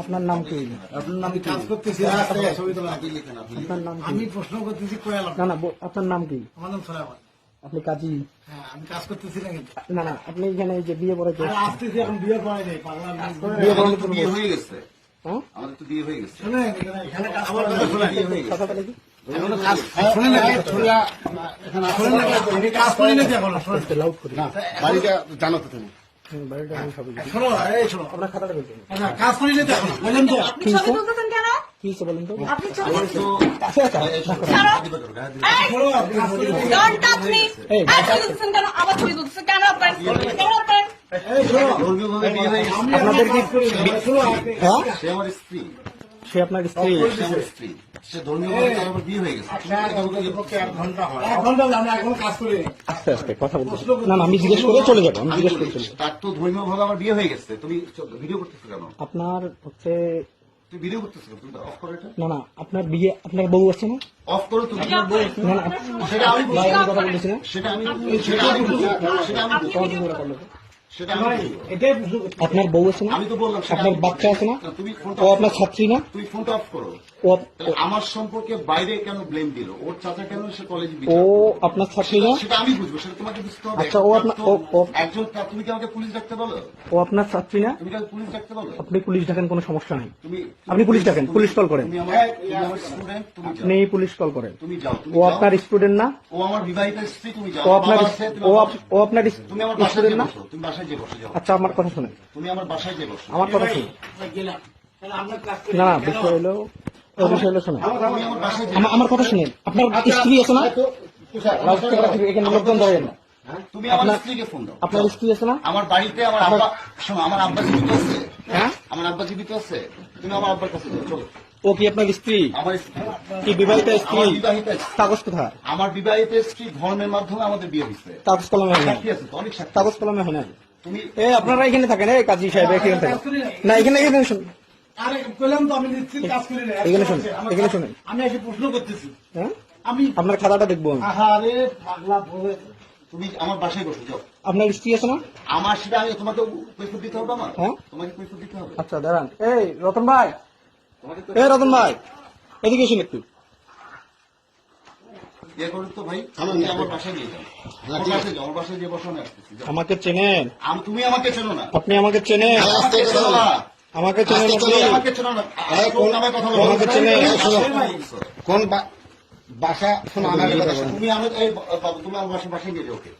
আপনার নাম কি? আপনার নাম কাজ করতেছি লিখেন আপনার নাম আমি প্রশ্ন করতেছি না না আপনার নাম কি? আমার নাম সোলামান আপনি কাজী? হ্যাঁ আমি কাজ করতেছি না না না আপনি এখানে যে বিয়ে পড়েছে আসতেছি এখন বিয়ের পরে নেই বিয়ে বিয়ে হয়ে গেছে। হ্যাঁ? আমাদের তো বিয়ে হয়ে গেছে। কথা। বিয়ে গেছে কথাটা দেখি এখনও কাজ শুনেন না, ছোড়া, এখানে শুনেন না, আমি কাজ করি না তো এখনও, শুনেন। একটু লাউড করি বাড়িটা জানো তো তুমি হুম, বাড়িটা আমি সবই জানি। শোনো, এই শোনো। আপনার খাতাটা বলতেন কাজ করি না তো এখনও, বুঝলেন তো? আপনি ছবি তুলতেছেন কেন কি হয়ে সে আপনার স্ত্রী সে বিয়ে হয়ে গেছে। হয়। আস্তে আস্তে কথা না আমি জিজ্ঞেস করে চলে যাব আমি জিজ্ঞেস করে চলে তার তো আমার বিয়ে হয়ে গেছে। তুমি ভিডিও করতেছো কেন? আপনার হচ্ছে ভিডিও করতেছো তুমি অফ করো এটা। না না আপনার বিয়ে আপনার বউ আছে না? অফ করো তুমি। না সেটা আমি কথা বলতেছি সেটা আমি সেটা আমি সেটা আমি আপনার বউ আছে না? আমি তো বললাম আপনার বাচ্চা আছে না? তুমি ফোনটা ও আপনার ছাত্রী না? তুমি ফোনটা অফ করো। আমার সম্পর্কে বাইরে কেন ব্লেম দিল? ওর চাচা কেন সে কলেজে ও আপনার ছাত্রী না? সেটা আমি বুঝব সেটা তোমাকে বুঝতে হবে। আচ্ছা, ও আপনার- ও- ও- একজন তুমি কি আমাকে পুলিশ ডাকতে বলো? ও আপনার ছাত্রী না? তুমি কি পুলিশ ডাকতে বলো? আপনি পুলিশ ডাকেন কোনো সমস্যা নেই। তুমি আপনি পুলিশ ডাকেন পুলিশ কল করেন। আপনি পুলিশ কল করেন। তুমি যাও ও আপনার স্টুডেন্ট না? ও আমার বিবাহিত স্ত্রী তুমি যাও। ও আপনার ও আপনার তুমি আমার স্টুডেন্ট না? তুমি বাসায় যে বসে যাও। আচ্ছা আমার কথা শুনেন তুমি আমার বাসায় যে বসো। আমার কথা শুনুন না না বিষয় হলো বিষয় হলো শুনেন। আমার কথা শুনেন। আপনার স্ত্রী আছে না? এখানে লোকজন দাঁড়িয়ে না। তুমি আমার স্ত্রীকে ফোন দাও। আপনার স্ত্রী আছে না? আমার বাড়িতে আমার আব্বা শোনো আমার আব্বা জীবিত আছে। হ্যাঁ? আমার আব্বা জীবিত আছে। তুমি আমার আব্বার কাছে চলো। ও কি আপনার স্ত্রী? আমার কি বিবাহিত স্ত্রী? আমার বিবাহিত স্ত্রী। কাগজ কোথায়? আমার বিবাহিত স্ত্রী ধর্মের মাধ্যমে আমাদের বিয়ে হয়েছে। কাগজ কলমে হয় না। সাক্ষী আছে অনেক কাগজ কলমে হয় না। এ আপনারা এখানে থাকেন এই কাজী সাহেব এখানে থাকেন। না। এখানে এখানে শুনুন। আরে কইলাম তো আমি নিশ্চিত কাজ করি না। এখানে শুনুন, এখানে শুনুন। আমি এসে প্রশ্ন করতেছি। হ্যাঁ? আমি আপনার খাতাটা দেখব আহারে পাগলা তুমি আমার বাসায় বসে যাও। আপনার স্ত্রী আছে না? আমার সেটা আমি তোমাকে কৈফত দিতে হবে আমার? হ্যাঁ? তোমাকে কৈফত দিতে হবে। আচ্ছা দাঁড়ান। এই রতন ভাই। এই রতন ভাই। এদিকে এসুন একটু। ইয়ে করো তো ভাই তুমি আমার বাসায় নিয়ে যাও। আমার বাসায় যাও আমার বাসায় যে বসো আসতেছি আমাকে চেনেন? তুমি আমাকে চেনো না। আপনি আমাকে চেনেন? আমাকে চেনেন আমাকে চেনো না। কোন নামে কথা বলো। আমাকে চেনে। কোন বাসা শোনো আমার কথা শোনো তুমি আমার এই তুমি আমার বাসায় বাসায় নিয়ে যাও ওকে।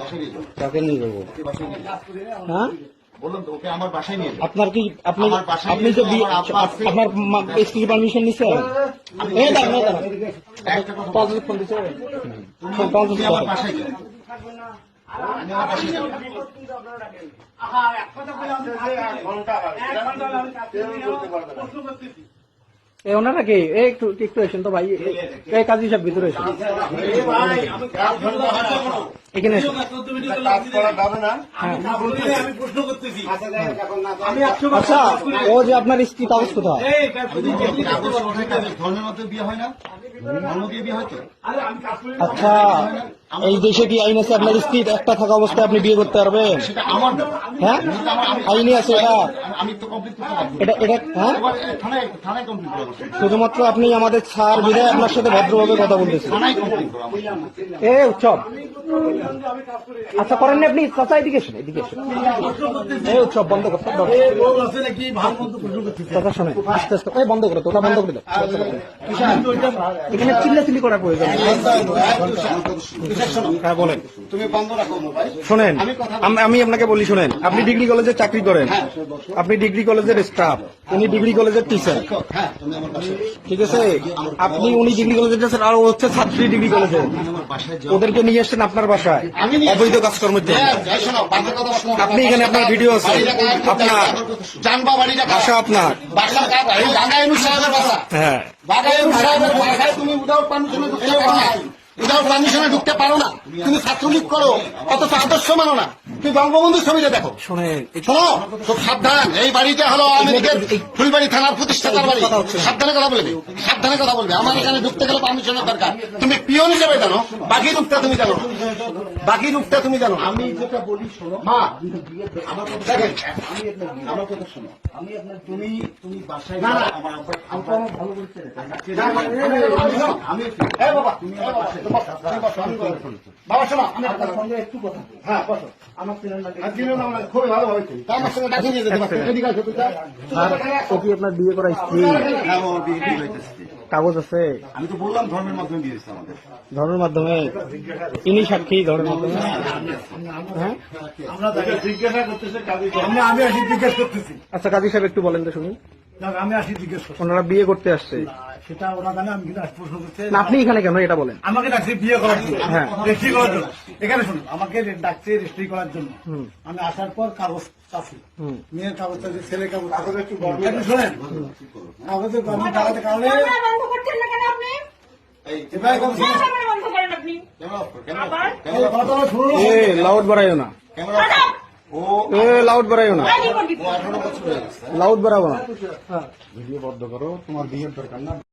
বাসায় নিয়ে যাও। কাকে নিয়ে যাব। হ্যাঁ? বললাম তো ওকে আমার বাসায় নিয়ে আপনার কি আপনি আপনি আমার। আপনার পারমিশন নিছেন এই দাঁড়ান একটা কথা পাঁচ তুমি বাসায় যাও। ওনারা কি? একটু একটু এসেন তো ভাই। এই- এই কাজী সাহেব ভিতরে এসেন এখানে বার আচ্ছা না। ও যে আপনার স্ত্রী কাগজ কোথায়? হয় হয়। আচ্ছা এই দেশে কি আইন আছে? আপনার স্ত্রী একটা থাকা অবস্থায় আপনি বিয়ে করতে পারবেন? সেটা আমার ব্যাপার। হ্যাঁ? আইনে আছে এটা। আমি তো কমপ্লিট করতে পারব। এটা এটা হ্যাঁ? শুধুমাত্র আপনি আমাদের ছাড় বিধায় আপনার সাথে ভদ্রভাবে কথা বলতেছেন। এ উৎসব। আচ্ছা করেন না আপনি চাচা এদিকে এসেন এদিকে এই উৎসব বন্ধ করতে শোনেন আস্তে আস্তে এই বন্ধ করে তো ওটা বন্ধ করে দাও। এখানে করার প্রয়োজন হ্যাঁ বলেন। তুমি বন্ধ রাখো শোনেন আম- আমি আপনাকে বলি শোনেন আপনি ডিগ্রি কলেজে চাকরি করেন। আপনি ডিগ্রি কলেজের স্টাফ উনি ডিগ্রি কলেজের টিচার হ্যাঁ ঠিক আছে? আপনি উনি ডিগ্রি কলেজের টিচার আর হচ্ছে ছাত্রী ডিগ্রি কলেজে। তুমি আমার বাসায় যাও। ওদেরকে নিয়ে এসছেন আপনার বাসায়। আমি নিয়ে অবৈধ কাজকর্মের জন্য। হ্যাঁ। আপনি এখানে আপনার ভিডিও আছে। আপনার? বাসা আপনার। হ্যাঁ। উইদাউট পারমিশনে ঢুকতে পারো না। তুমি ছাত্রলীগ করো অথচ আদর্শ মানো না। তুমি বঙ্গবন্ধুর ছবিটা দেখো। শোনো খুব সাবধান। এই বাড়িটা হলো লীগের ফুলবাড়ি থানার প্রতিষ্ঠাতার বাড়ি। সাবধানে কথা বলবে সাবধানে কথা বলবে। আমার এখানে ঢুকতে গেলে পারমিশনের দরকার। তুমি পিয়ন হিসেবে জানো বাকি রূপটা তুমি জানো। বাকি রূপটা তুমি জানো। আমি যেটা বলি শোনো। মা। আমার কথা দেখেন। আমি আপনার আমার কথা শোনো। আমি আপনার তুমি তুমি বাসায় না, আমার আমার ভালো না, আমি এই বাবা তুমি বাবা, বাবা শোনো আমি আপনার সঙ্গে একটু কথা হ্যাঁ বসো আমার খুবই ভালো আমার সঙ্গে নিয়ে যেতে পারছ আপনার বিয়ে করা স্ত্রী হ্যাঁ। কাগজ আছে? আমি তো বললাম ধর্মের মাধ্যমে? বিয়ে হয়েছে আমাদের ধর্মের মাধ্যমে ইনি সাক্ষী ধর্মের মাধ্যমে? হ্যাঁ? জিজ্ঞাসা করতেছি আমি আসি জিজ্ঞেস করতেছি আচ্ছা কাজী সাহেব একটু বলেন তো শুনি আমি আসি জিজ্ঞেস ওনারা বিয়ে করতে আসছে। সেটা ওরা জানে আমি কিন্তু প্রশ্ন করতে আপনি এখানে কেন এটা বলেন? আমাকে ডাকছে বিয়ে করার জন্য। হ্যাঁ। রেজিস্ট্রি করার জন্য। এখানে শুনুন আমাকে ডাকছে রেজিস্ট্রি করার জন্য। আমি আসার পর কাগজ হুম। মেয়ের কাগজ চাচ্ছি ছেলের কাগজ কাগজ একটু শোনেন। কাগজে আমি দাঁড়াতে কারণে লাউড বাড়াইও না। লাউড বাড়াইও না। হয়ে লাউড বাড়াবো না। ভিডিও বন্ধ করো তোমার বিয়ের দরকার না।